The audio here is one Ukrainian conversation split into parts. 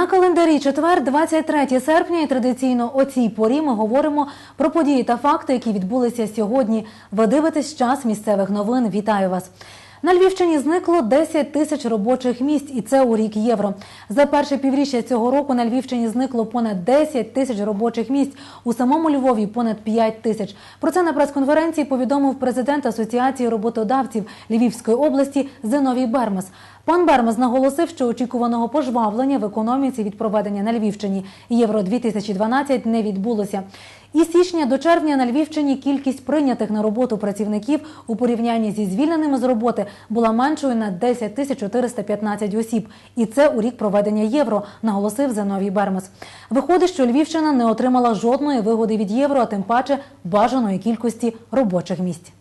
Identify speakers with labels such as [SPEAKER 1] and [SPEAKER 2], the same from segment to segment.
[SPEAKER 1] На календарі четвер, 23 серпня, і традиційно о цій порі ми говоримо про події та факти, які відбулися сьогодні. Ви дивитесь час місцевих новин. Вітаю вас. На Львівщині зникло 10 тисяч робочих місць, і це у рік євро. За перше півріччя цього року на Львівщині зникло понад 10 тисяч робочих місць. У самому Львові понад 5 тисяч. Про це на прес-конференції повідомив президент Асоціації роботодавців Львівської області Зиновій Бермес. Пан Бермес наголосив, що очікуваного пожвавлення в економіці від проведення на Львівщині Євро 2012 не відбулося. Із січня до червня на Львівщині кількість прийнятих на роботу працівників у порівнянні зі звільненими з роботи була меншою на 10 тисяч 415 осіб. І це у рік проведення євро, наголосив Зиновій Бермес. Виходить, що Львівщина не отримала жодної вигоди від євро, а тим паче бажаної кількості робочих місць.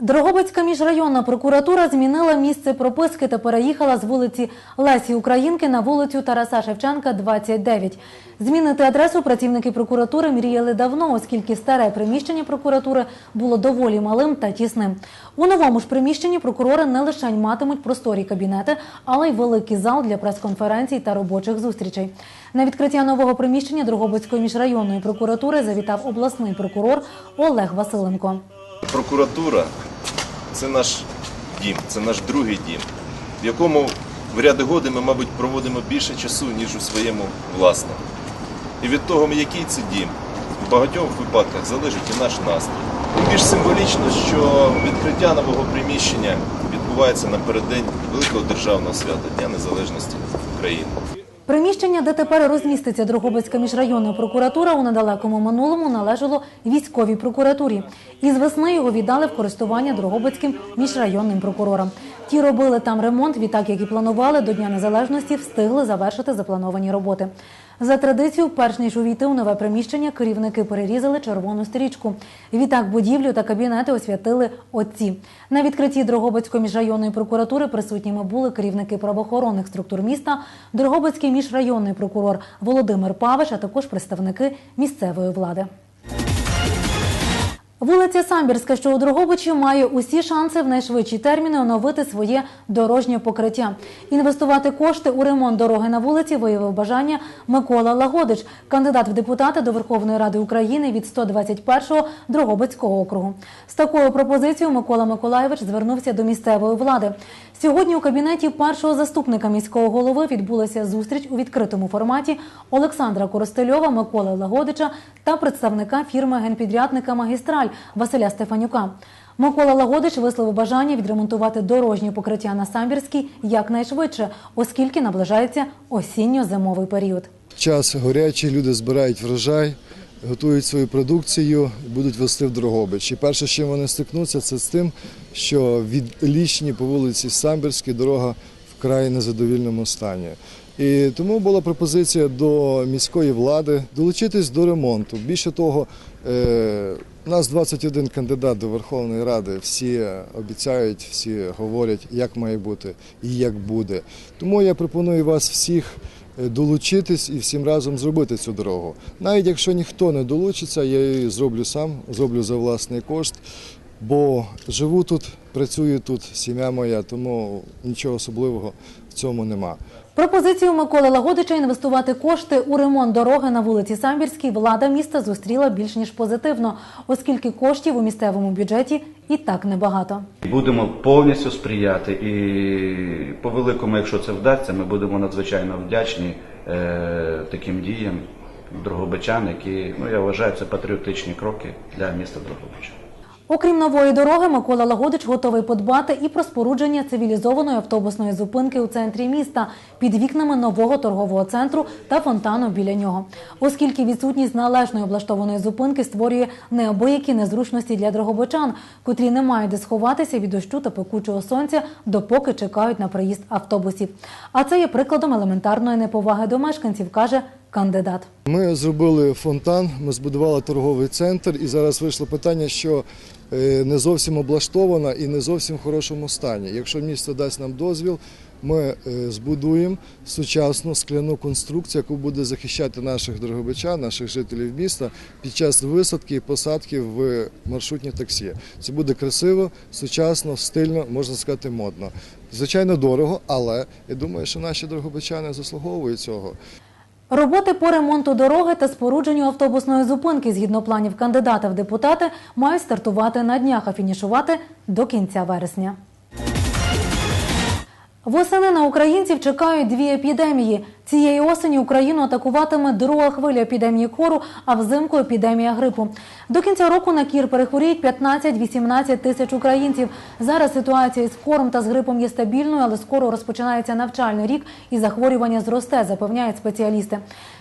[SPEAKER 1] Дрогобицька міжрайонна прокуратура змінила місце прописки та переїхала з вулиці Лесі Українки на вулицю Тараса Шевченка, 29. Змінити адресу працівники прокуратури мріяли давно, оскільки старе приміщення прокуратури було доволі малим та тісним. У новому ж приміщенні прокурори не лише матимуть просторі кабінети, але й великий зал для прес-конференцій та робочих зустрічей. На відкриття нового приміщення Дрогобицької міжрайонної прокуратури завітав обласний прокурор Олег Василенко.
[SPEAKER 2] Прокуратура це наш дім, це наш другий дім, в якому в ряди годи ми, мабуть, проводимо більше часу, ніж у своєму власному. І від того, який це дім, в багатьох випадках залежить і наш настрій. Більш символічно, що відкриття нового приміщення відбувається напереддень великого державного свята Дня Незалежності України.
[SPEAKER 1] Приміщення, де тепер розміститься Дрогобицька міжрайонна прокуратура, у недалекому минулому належало військовій прокуратурі. І з весни його віддали в користування Дрогобицьким міжрайонним прокурорам. Ті робили там ремонт, відтак, як і планували, до Дня Незалежності встигли завершити заплановані роботи. За традицією, перш ніж увійти у нове приміщення, керівники перерізали червону стрічку. Відтак будівлю та кабінети освятили отці. На відкритті Дрогобицької міжрайонної прокуратури присутніми були керівники правоохоронних структур міста, Дрогобицький міжрайонний прокурор Володимир Павиш, а також представники місцевої влади. Вулиця Самбірська, що у Дрогобичі, має усі шанси в найшвидші терміни оновити своє дорожнє покриття. Інвестувати кошти у ремонт дороги на вулиці виявив бажання Микола Лагодич, кандидат в депутати до Верховної Ради України від 121-го Дрогобицького округу. З такою пропозицією Микола Миколаєвич звернувся до місцевої влади. Сьогодні у кабінеті першого заступника міського голови відбулася зустріч у відкритому форматі Олександра Коростельова, Миколи Лагодича та представника фірми генпідрядника Магістраль Василя Стефанюка. Микола Лагодич висловив бажання відремонтувати дорожнє покриття на Самбірській якнайшвидше, оскільки наближається осінньо-зимовий період.
[SPEAKER 3] Час горячий, люди збирають врожай, готують свою продукцію, будуть вести в Дрогобич. І перше, з чим вони стикнуться, це з тим, що від Лічні по вулиці Самбірській дорога вкрай незадовільному стані. І тому була пропозиція до міської влади долучитись до ремонту. Більше того, е, у нас 21 кандидат до Верховної Ради. Всі обіцяють, всі говорять, як має бути і як буде. Тому я пропоную вас всіх долучитись і всім разом зробити цю дорогу. Навіть якщо ніхто не долучиться, я її зроблю сам, зроблю за власний кошт. Бо живу тут, працюю тут, сім'я моя, тому нічого особливого в цьому нема.
[SPEAKER 1] Пропозицію Миколи Лагодича інвестувати кошти у ремонт дороги на вулиці Самбірській влада міста зустріла більш ніж позитивно, оскільки коштів у місцевому бюджеті і так небагато.
[SPEAKER 4] Будемо повністю сприяти, і по великому, якщо це вдасться, ми будемо надзвичайно вдячні е, таким діям Дрогобичан, які ну я вважаю, це патріотичні кроки для міста Дрогобича.
[SPEAKER 1] Окрім нової дороги, Микола Лагодич готовий подбати і про спорудження цивілізованої автобусної зупинки у центрі міста під вікнами нового торгового центру та фонтану біля нього, оскільки відсутність належної облаштованої зупинки створює неабиякі незручності для дрогобичан, котрі не мають де сховатися від дощу та пекучого сонця, допоки чекають на приїзд автобусів. А це є прикладом елементарної неповаги до мешканців, каже кандидат.
[SPEAKER 3] Ми зробили фонтан, ми збудували торговий центр, і зараз вийшло питання, що е, не зовсім облаштована і не зовсім в хорошому стані. Якщо місто дасть нам дозвіл, ми е, збудуємо сучасну скляну конструкцію, яку буде захищати наших дрогобичан, наших жителів міста під час висадки і посадки в маршрутні таксі. Це буде красиво, сучасно, стильно, можна сказати, модно. Звичайно, дорого, але я думаю, що наші дрогобичани заслуговують цього.
[SPEAKER 1] Роботи по ремонту дороги та спорудженню автобусної зупинки згідно планів кандидата в депутати мають стартувати на днях, а фінішувати до кінця вересня. Восени на українців чекають дві епідемії. Цієї осені Україну атакуватиме друга хвиля епідемії кору, а взимку епідемія грипу. До кінця року на кір перехворіють 15-18 тисяч українців. Зараз ситуація із кором та з грипом є стабільною, але скоро розпочинається навчальний рік і захворювання зросте, запевняють спеціалісти.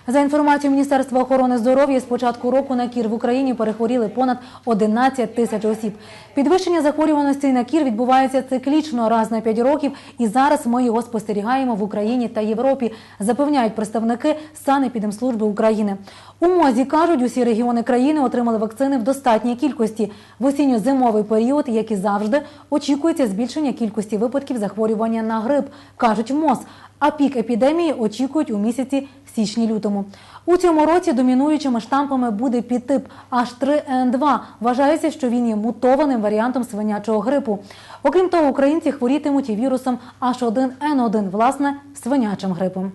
[SPEAKER 1] За інформацією Міністерства охорони здоров'я, з початку року на кір в Україні перехворіли понад 11 тисяч осіб. Підвищення захворюваності на кір відбувається циклічно раз на 5 років, і зараз ми його спостерігаємо в Україні та Європі, запевняють представники Санепідемслужби України. У МОЗі кажуть, усі регіони країни отримали вакцини в достатній кількості. В осінньо-зимовий період, як і завжди, очікується збільшення кількості випадків захворювання на грип, кажуть в МОЗ. А пік епідемії очікують у місяці січні-лютому. У цьому році домінуючими штампами буде підтип H3N2. Вважається, що він є мутованим варіантом свинячого грипу. Окрім того, українці хворітимуть і вірусом H1N1, власне, свинячим грипом.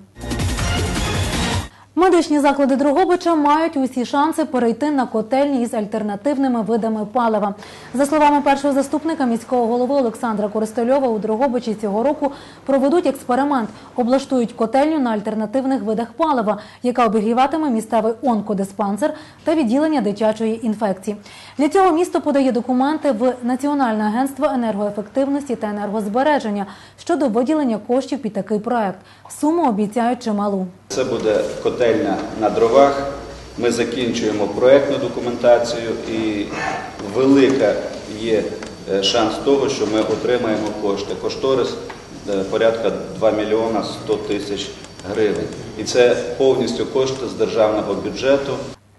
[SPEAKER 1] Медичні заклади Дрогобича мають усі шанси перейти на котельні із альтернативними видами палива. За словами першого заступника міського голови Олександра Користельова, у Дрогобичі цього року проведуть експеримент, облаштують котельню на альтернативних видах палива, яка обігріватиме місцевий онкодиспансер та відділення дитячої інфекції. Для цього місто подає документи в Національне агентство енергоефективності та енергозбереження щодо виділення коштів під такий проект. Суму обіцяють чималу.
[SPEAKER 4] Це буде котельня на дровах. Ми закінчуємо проєктну документацію і велика є е, шанс того, що ми отримаємо кошти. Кошторис е, порядка 2 мільйона 100 тисяч гривень. І це повністю кошти з державного бюджету.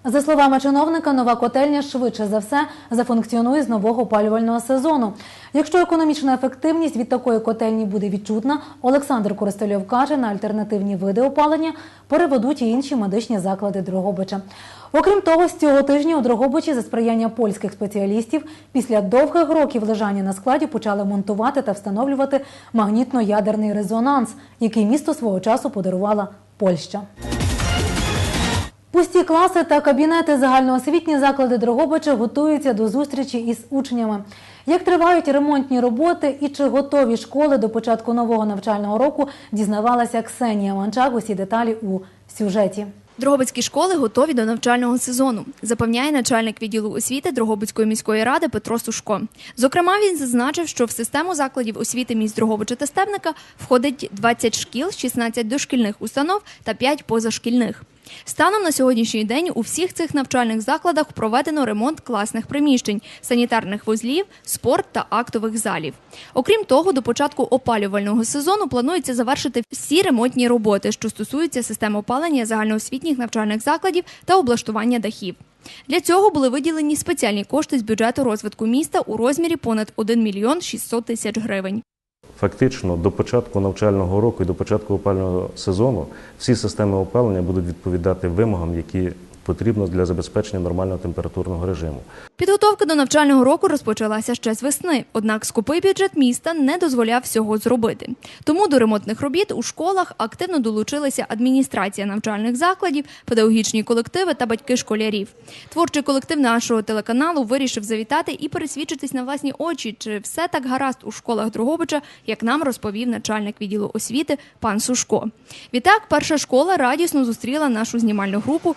[SPEAKER 1] За словами чиновника, нова котельня швидше за все зафункціонує з нового опалювального сезону. Якщо економічна ефективність від такої котельні буде відчутна, Олександр Користельов каже, на альтернативні види опалення переведуть і інші медичні заклади Дрогобича. Окрім того, з цього тижня у Дрогобичі за сприяння польських спеціалістів після довгих років лежання на складі почали монтувати та встановлювати магнітно-ядерний резонанс, який місто свого часу подарувала Польща. Пусті класи та кабінети загальноосвітні заклади Дрогобича готуються до зустрічі із учнями. Як тривають ремонтні роботи і чи готові школи до початку нового навчального року, дізнавалася Ксенія Манчак. Усі деталі у сюжеті.
[SPEAKER 5] Дрогобицькі школи готові до навчального сезону, запевняє начальник відділу освіти Дрогобицької міської ради Петро Сушко. Зокрема, він зазначив, що в систему закладів освіти міст Дрогобича та Стебника входить 20 шкіл, 16 дошкільних установ та 5 позашкільних. Станом на сьогоднішній день у всіх цих навчальних закладах проведено ремонт класних приміщень, санітарних вузлів, спорт та актових залів. Окрім того, до початку опалювального сезону планується завершити всі ремонтні роботи, що стосуються системи опалення загальноосвітніх навчальних закладів та облаштування дахів. Для цього були виділені спеціальні кошти з бюджету розвитку міста у розмірі понад 1 мільйон 600 тисяч гривень.
[SPEAKER 6] Фактично до початку навчального року і до початку опального сезону всі системи опалення будуть відповідати вимогам, які потрібно для забезпечення нормального температурного режиму.
[SPEAKER 5] Підготовка до навчального року розпочалася ще з весни, однак скупий бюджет міста не дозволяв всього зробити. Тому до ремонтних робіт у школах активно долучилися адміністрація навчальних закладів, педагогічні колективи та батьки школярів. Творчий колектив нашого телеканалу вирішив завітати і пересвідчитись на власні очі, чи все так гаразд у школах Дрогобича, як нам розповів начальник відділу освіти пан Сушко. Відтак, перша школа радісно зустріла нашу знімальну групу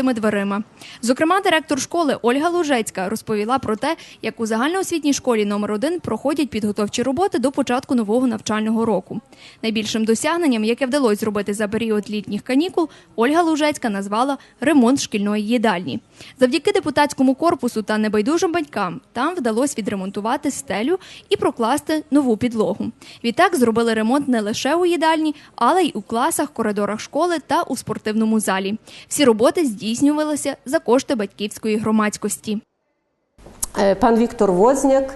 [SPEAKER 5] відкритими дверима. Зокрема, директор школи Ольга Лужецька розповіла про те, як у загальноосвітній школі номер 1 проходять підготовчі роботи до початку нового навчального року. Найбільшим досягненням, яке вдалося зробити за період літніх канікул, Ольга Лужецька назвала ремонт шкільної їдальні. Завдяки депутатському корпусу та небайдужим батькам там вдалося відремонтувати стелю і прокласти нову підлогу. Відтак зробили ремонт не лише у їдальні, але й у класах, коридорах школи та у спортивному залі. Всі роботи здійснювалися за кошти батьківської громадськості.
[SPEAKER 7] Е, Пан Віктор Возняк,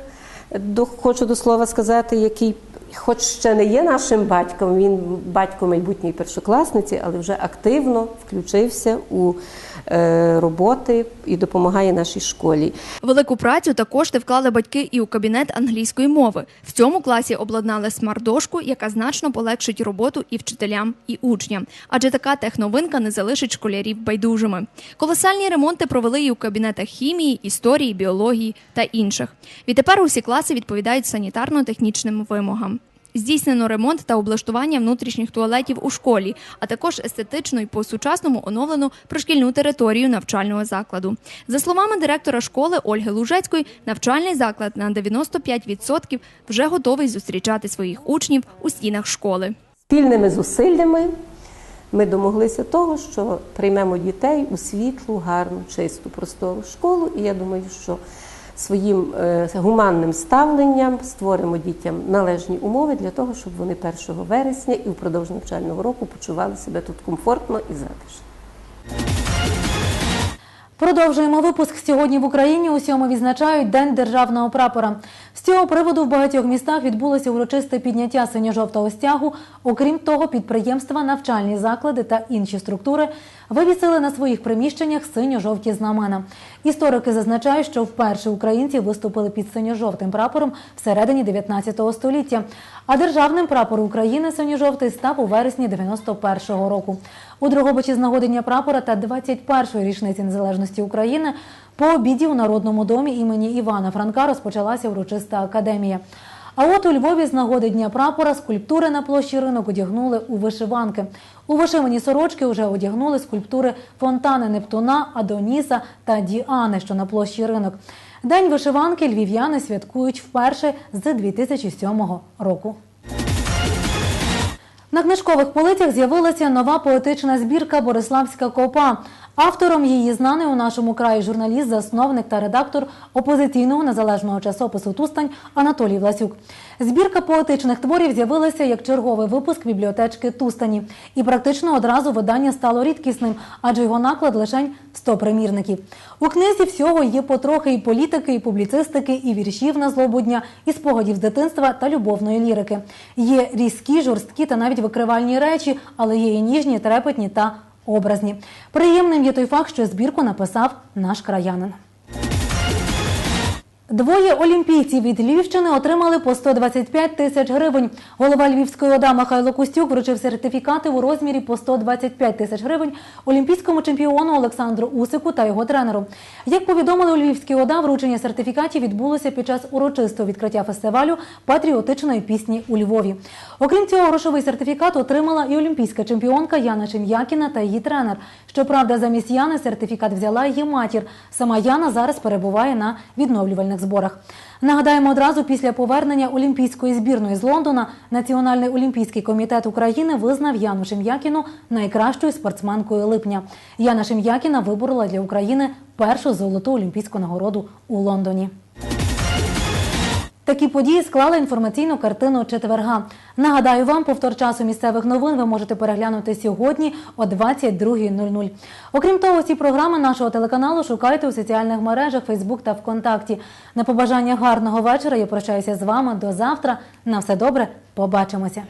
[SPEAKER 7] хочу до слова сказати, який хоч ще не є нашим батьком, він батько майбутньої першокласниці, але вже активно включився у е, роботи і допомагає нашій школі.
[SPEAKER 5] Велику працю та кошти вклали батьки і у кабінет англійської мови. В цьому класі обладнали смарт-дошку, яка значно полегшить роботу і вчителям, і учням. Адже така техновинка не залишить школярів байдужими. Колосальні ремонти провели і у кабінетах хімії, історії, біології та інших. Відтепер усі класи відповідають санітарно-технічним вимогам. Здійснено ремонт та облаштування внутрішніх туалетів у школі, а також естетично і по-сучасному оновлену пришкільну територію навчального закладу. За словами директора школи Ольги Лужецької, навчальний заклад на 95% вже готовий зустрічати своїх учнів у стінах школи.
[SPEAKER 7] Спільними зусиллями ми домоглися того, що приймемо дітей у світлу, гарну, чисту, простору школу. І я думаю, що своїм е, гуманним ставленням створимо дітям належні умови для того, щоб вони 1 вересня і впродовж навчального року почували себе тут комфортно і затишно.
[SPEAKER 1] Продовжуємо випуск. Сьогодні в Україні усьому відзначають День державного прапора. З цього приводу в багатьох містах відбулося урочисте підняття синьо-жовтого стягу. Окрім того, підприємства, навчальні заклади та інші структури вивісили на своїх приміщеннях синьо-жовті знамена. Історики зазначають, що вперше українці виступили під синьо-жовтим прапором всередині 19 століття. А державним прапор України синьо-жовтий став у вересні 91-го року. У Дрогобичі з нагоди Дня прапора та 21-ї річниці незалежності України по обіді у Народному домі імені Івана Франка розпочалася урочиста академія. А от у Львові з нагоди Дня прапора скульптури на площі ринок одягнули у вишиванки. У вишивані сорочки вже одягнули скульптури фонтани Нептуна, Адоніса та Діани, що на площі ринок. День вишиванки львів'яни святкують вперше з 2007 року. На книжкових полицях з'явилася нова поетична збірка Бориславська копа. Автором її знаний у нашому краї журналіст, засновник та редактор опозиційного незалежного часопису Тустань Анатолій Власюк. Збірка поетичних творів з'явилася як черговий випуск бібліотечки Тустані. І практично одразу видання стало рідкісним, адже його наклад лише 100 примірників. У книзі всього є потрохи і політики, і публіцистики, і віршів на злобудня, і спогадів з дитинства та любовної лірики. Є різкі, жорсткі та навіть викривальні речі, але є і ніжні, трепетні та образні. Приємним є той факт, що збірку написав наш краянин. Двоє олімпійців від Львівщини отримали по 125 тисяч гривень. Голова Львівської ОДА Михайло Костюк вручив сертифікати у розмірі по 125 тисяч гривень олімпійському чемпіону Олександру Усику та його тренеру. Як повідомили у Львівській ОДА, вручення сертифікатів відбулося під час урочистого відкриття фестивалю патріотичної пісні у Львові. Окрім цього, грошовий сертифікат отримала і олімпійська чемпіонка Яна Чем'якіна та її тренер. Щоправда, замість Яни сертифікат взяла її матір. Сама Яна зараз перебуває на відновлювальних зборах. Нагадаємо, одразу після повернення Олімпійської збірної з Лондона Національний олімпійський комітет України визнав Яну Шем'якіну найкращою спортсменкою липня. Яна Шем'якіна виборола для України першу золоту олімпійську нагороду у Лондоні. Такі події склали інформаційну картину четверга. Нагадаю вам, повтор часу місцевих новин ви можете переглянути сьогодні о 22.00. Окрім того, всі програми нашого телеканалу шукайте у соціальних мережах Фейсбук та ВКонтакті. На побажання гарного вечора я прощаюся з вами до завтра. На все добре, побачимося.